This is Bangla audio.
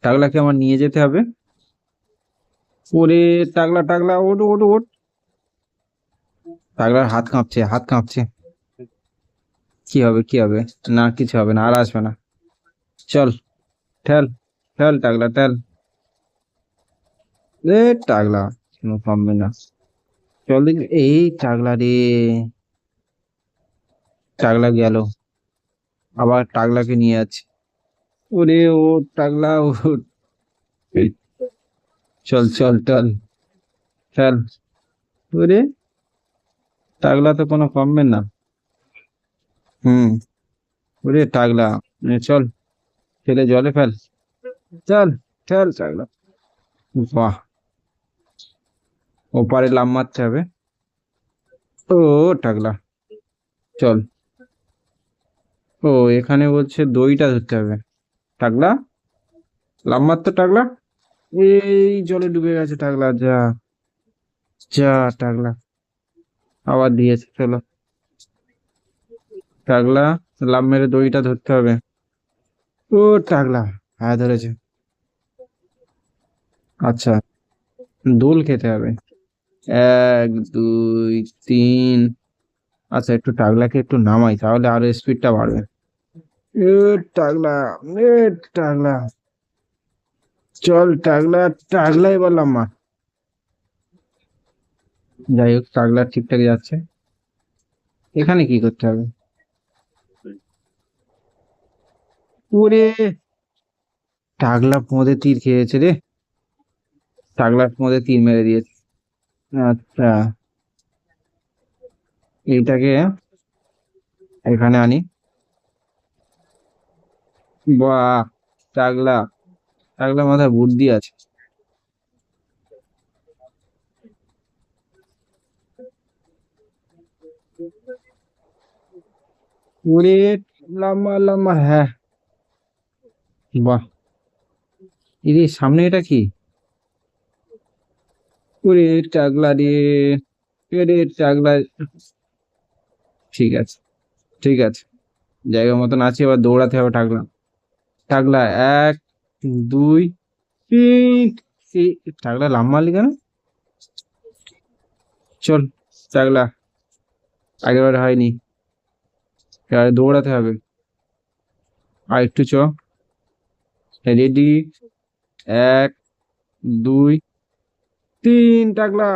টাগলাকে আমার নিয়ে যেতে হবে। ওরে, টাগলা টাগলা ওট ওট ওট টাগলার হাত কাঁপছে হাত কাঁপছে। কি হবে কি হবে? না, কিছু হবে না, আর আসবে না। চল, ঠেল ঠেল, টাগলা, ঠেল। এ, টাগলা, কোনো কমবে না। চল দেখি, এই টাগলা রে। টাগলা গেল। আবার টাগলাকে নিয়ে যাচ্ছে। ওরে ও টাগলা ও চল চল চল। চল। ওরে টাগলা তো কোনো কমবে না। হুম। ওরে টাগলা নে চল। ছেলে জলে ফেল। চল চল টাগলা বাহ। ওপারে লাভ মারতে হবে। ও টাগলা চল। ও এখানে বলছে দইটা ধরতে হবে। টাগলা? লাভ মারতো টাগলা? এই জলে ডুবে গেছে টাগলা, যা যা টাগলা। আবার দিয়েছে, চলো। টাগলা লাভ মেরে দড়িটা ধরতে হবে। ও, টাগলা হ্যাঁ ধরেছে। আচ্ছা দোল খেতে হবে। এক, দুই, তিন। আচ্ছা একটু টাগলাকে একটু নামাই, তাহলে আরও স্পিডটা বাড়বে। এ চল টাগলা টাগলাই বললাম মা। যাই হোক টাগলা ঠিকঠাক যাচ্ছে। এখানে কি করতে হবে? ওরে টাগলা তীর খেয়েছে রে। টাগলার পোঁদে তীর মেরে দিয়েছে। আচ্ছা। এইটাকে এখানে আনি। টাগলা মাথায় বুদ্ধি আছে। লম্বা লম্বা হ্যাঁ। বাহ। সামনে এটা কি? রে। ঠিক আছে ঠিক আছে। জায়গা মতন আছে, এবার দৌড়াতে হবে টাগলা টাগলা এক, দুই, তিন এই টাগলা লাম মারলি কেন? চল টাগলা আগেরবার হয়নি। দৌড়াতে হবে। আর একটু চ। রেডি। এক, দুই, তিন টাকলা